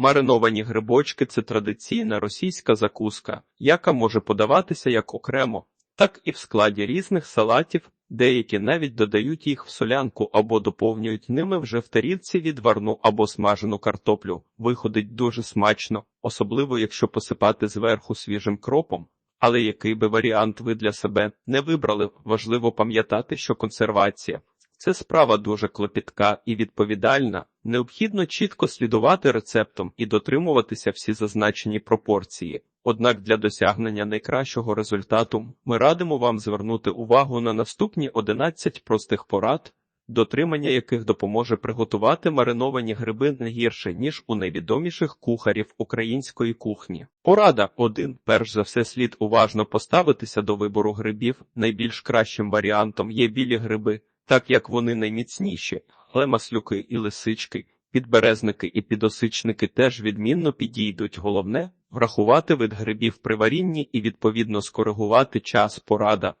Мариновані грибочки це традиційна російська закуска, яка може подаватися як окремо, так і в складі різних салатів. Деякі навіть додають їх в солянку або доповнюють ними вже в тарілці відварну або смажену картоплю. Виходить дуже смачно, особливо якщо посипати зверху свіжим кропом. Але який би варіант ви для себе не вибрали, важливо пам'ятати, що консервація це справа дуже клопітка і відповідальна. Необхідно чітко слідувати рецептам і дотримуватися всі зазначені пропорції. Однак для досягнення найкращого результату ми радимо вам звернути увагу на наступні 11 простих порад, дотримання яких допоможе приготувати мариновані гриби не гірше, ніж у найвідоміших кухарів української кухні. Порада 1. Перш за все слід уважно поставитися до вибору грибів. Найбільш кращим варіантом є білі гриби, так як вони найміцніші, але маслюки і лисички, підберезники і підосичники теж відмінно підійдуть. Головне врахувати вид грибів при варінні і відповідно скоригувати час порада.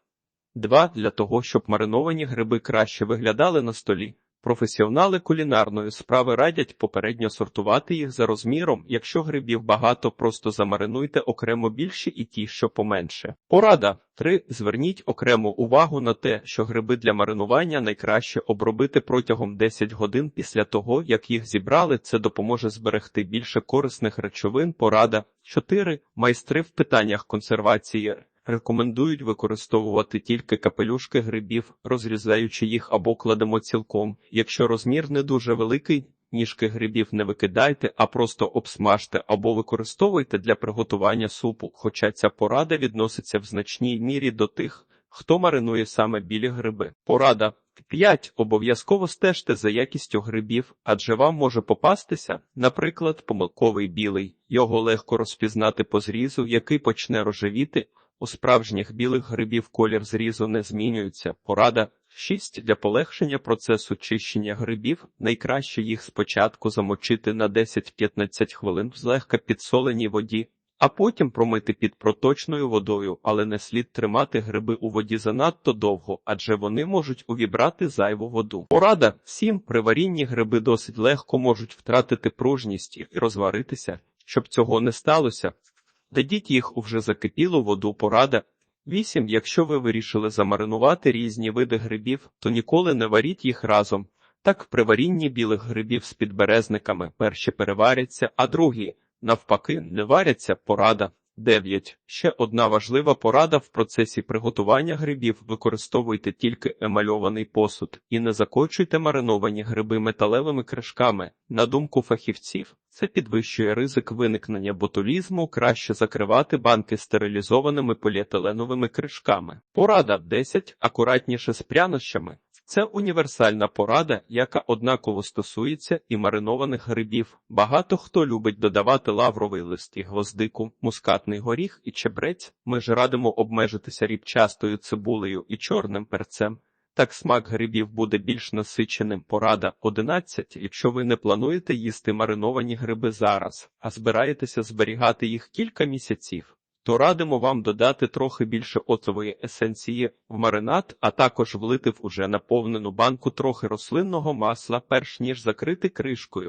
2. Для того, щоб мариновані гриби краще виглядали на столі. Професіонали кулінарної справи радять попередньо сортувати їх за розміром. Якщо грибів багато, просто замаринуйте окремо більші і ті, що поменше. Порада 3. Зверніть окрему увагу на те, що гриби для маринування найкраще обробити протягом 10 годин після того, як їх зібрали. Це допоможе зберегти більше корисних речовин. Порада 4. Майстри в питаннях консервації. Рекомендують використовувати тільки капелюшки грибів, розрізаючи їх або кладемо цілком. Якщо розмір не дуже великий, ніжки грибів не викидайте, а просто обсмажте або використовуйте для приготування супу, хоча ця порада відноситься в значній мірі до тих, хто маринує саме білі гриби. Порада 5. Обов'язково стежте за якістю грибів, адже вам може попастися, наприклад, помилковий білий. Його легко розпізнати по зрізу, який почне рожевіти. У справжніх білих грибів колір зрізу не змінюється. Порада 6. Для полегшення процесу чищення грибів найкраще їх спочатку замочити на 10-15 хвилин в злегка підсоленій воді, а потім промити під проточною водою, але не слід тримати гриби у воді занадто довго, адже вони можуть увібрати зайву воду. Порада 7. При варінні гриби досить легко можуть втратити пружність і розваритися. Щоб цього не сталося, Дадіть їх у вже закипілу воду порада. 8. Якщо ви вирішили замаринувати різні види грибів, то ніколи не варіть їх разом. Так при варінні білих грибів з підберезниками перші переваряться, а другі, навпаки, не варяться порада. 9. Ще одна важлива порада в процесі приготування грибів. Використовуйте тільки емальований посуд і не закочуйте мариновані гриби металевими кришками. На думку фахівців, це підвищує ризик виникнення ботулізму, краще закривати банки стерилізованими поліетиленовими кришками. Порада 10. Акуратніше з прянощами. Це універсальна порада, яка однаково стосується і маринованих грибів. Багато хто любить додавати лавровий лист і гвоздику, мускатний горіх і чебрець. Ми ж радимо обмежитися рібчастою цибулею і чорним перцем. Так смак грибів буде більш насиченим. Порада 11. Якщо ви не плануєте їсти мариновані гриби зараз, а збираєтеся зберігати їх кілька місяців то радимо вам додати трохи більше оцової есенції в маринад, а також влити в уже наповнену банку трохи рослинного масла, перш ніж закрити кришкою.